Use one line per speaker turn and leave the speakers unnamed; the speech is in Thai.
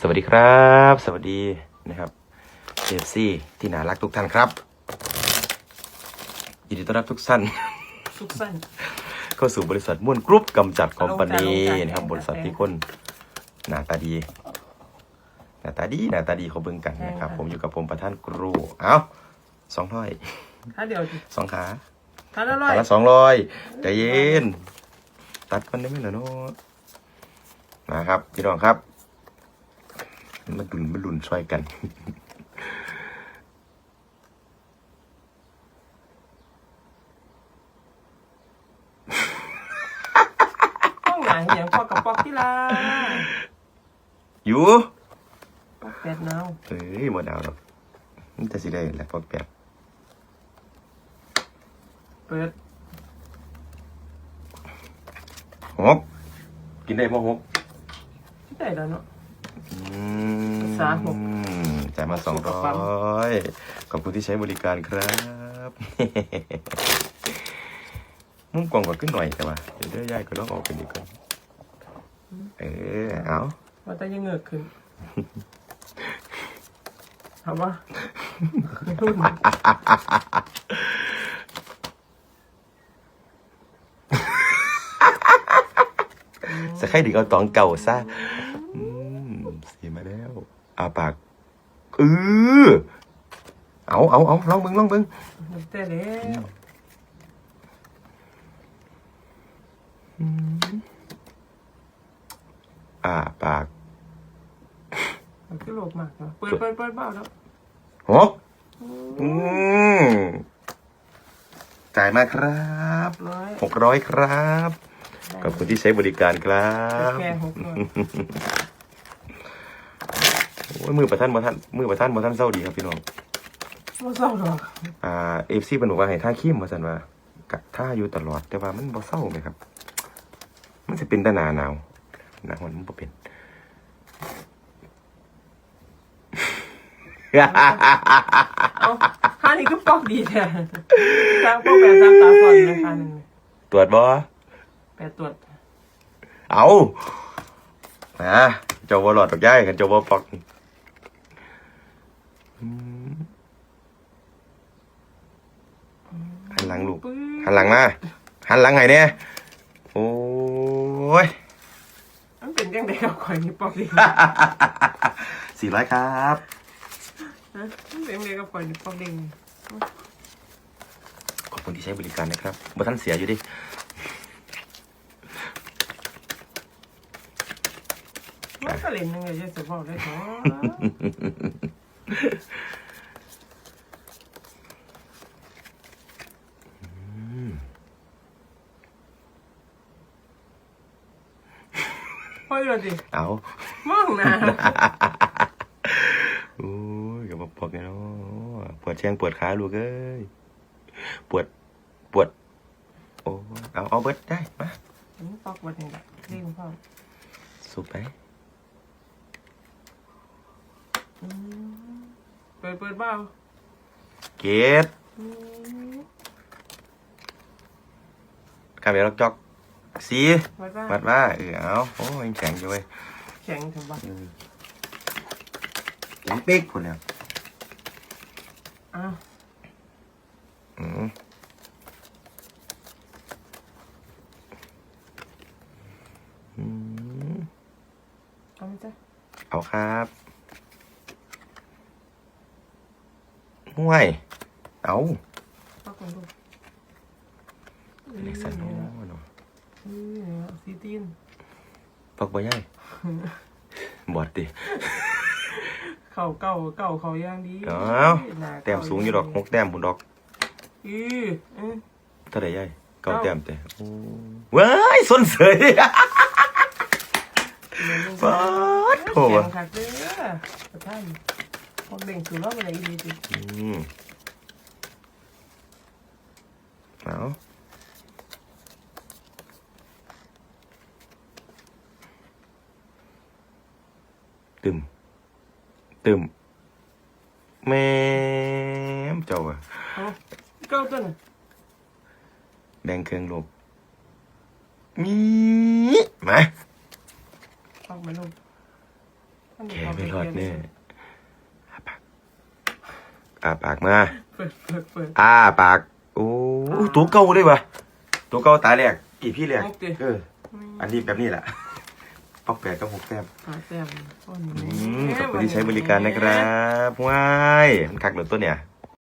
สวัสดีครับ สวัสดีนะครับเอฟซีที่น่ารักทุกท่านครับ ยินดีต้อนรับทุกท่าน
สุขสันต์
เข้าสู่บริษัทม่วนกรุ๊ปกำจัดคอมพานี
ลงใจลงใจ
นะครับ บริษัทที่คนหน้าตาดีหน้าตาดีหน้าตาดีเขาเบิ่งกันนะครับ ผมอยู่กับผมประธานกรูเอาสองร้อย
ถ้าเดี๋ยวดิ
สองขา
ถ้าละร้อ
ขายละสองร้อยใจเย็น ตัดกันได้ไหมล่ะเนาะนะครับพี่น้องครับ มาดุนมาดุนช่วยกัน
ห้องไหนอย่างพอกับปอกที่ลา
อยู่
ปอกแปดนาว
เฮ้ยหมดเอาหรอกมันจะสิได้แหละพวกแปด
เปิด
หกกินได้พ่หก
ที่ไหนแล้วเนาะ
อืม
ภาษาหก
จ่ายมาสอง
กระ
ร้
เป๋า
อยขอบคุณที่ใช้บริการครับมุมกล่องก็ขึ้นหน่อยแต่ว่าเดี๋ยวได้ย่ายก็ต้องออกเป็นอีกคนเออเอา
ว่าแต่ยังเงือกขึ้นถามว่ารุ่น
จะให้ดึงเอาตองเก่าซะอืมสีมาแล้ว อาปากเออเอาเอาเอาลองเบิ้งลองเบิ้ง
แต่แล้ว
อาปาก
มันคือโลภมากเนาะเปิดเปิดเปิดเบ้าแล้ว
หกอืมจ่ายมาครับ
ร้อย
หกร้อยครับ ขอบคุณที่ใช้บริการครับ
แค่หกร้อย
โอ้ยมือประท่านบ่ท่านมือประท่านบ่ท่านเศร้าดีครับพี่น้อง
ไม่เศร้าหรอก
อ่าเอฟซีเป็นบอกว่าให้ท่าขี้มมาสันว่ากะท่าอยู่ตลอด แต่ว่ามันบ่เศร้าไหมครับ มันจะเป็นแตหนาหนาวหนาวมันบ่เป็น
เอาค่านี้ก็ปอกดีแท้สร้างปอกแบบสามตาฟอนนะคะหนึ่ง
ตรวจบ่
แปดตรวจ
เอานะเจ้าบ่หลอดดอกย่ายกันเจ้าบ่ปอกอืม หันหลังลูก
ปื๊
หันหลังมา หันหลังไงเนี่ยโอ้ย
มันเป็นยังไงกับข่อยนี่ปอกดี
สี่ร้อยครับ
ฮะมันเป็นยังไงกับข่อยนี่ปอกดี
ขอบคุณที่ใช้บริการนะครับบ่ท่านเสียอยู่ดิ
มันก็เล่นยังไงจะบอกได้ถอ พ่อยเลยดิ
เอา
มองหน้า
โอ้ยกับปอกเนี่ยเนาะปวดแข้งปวดขาลูกเอ้ยปวดปวด โอ้ยเอาเอาเบิดได้มา
มันปอกวันนี้แหละเรียกพ่อ
สูบไป
อืมเปิดเปิดเบ้า
เกต
อืม
กาเบลจอก สี
วัดว่า
วัดว่าเออเอาโอ้ยยังแข็งอยู่เว้ย
แข็งถึงบ้า
อืมแข็งปิ๊กคนแล้ว
อ้าว
อืมอืม
เอาไหมจ๊ะ
เอาครับห่วยเอา
ปอกก่อนดู
เล็กสันโอ้เนาะ
อืม ซีตีน
ปักบ่ใหญ่บอดดิ
เข่าเก่าเก่าเขาย่างดี
เอา
หน้า
แต้มสูงอยู่ดอกหกแต้มพุ่นดอก
อือเอ้ย
เท่าไหร่ใหญ่เก้า
เก้า
แต้มแต่โอ้ว้ายสนเสยฟาดโถ่
แข็งคักเด้อประท่านพวกเด่งคือรอบอะไรอีดีดิ
อืมเอา ตึมตึมแม่มเจ้าอะ
เอาเก้าต้นน่ะ
แบ่งเครื่องลูกมีมา
ออกมาลง
แกไม่รอดแน่อาปากอาปากมา
เปิดเปิดเปิด
อ้าปาก โอ้ตัวเก่าเลยวะตัวเก่าตาแรกอีพี่แรก
โอเค
เออ อันนี้แบบนี้แหละ ปอกแปดกับหกแต้ม
หาแต้มต้น
อืมขอบคุณที่ใช้บริการนะครับว้ายมันคักเหลือตัวเนี่ย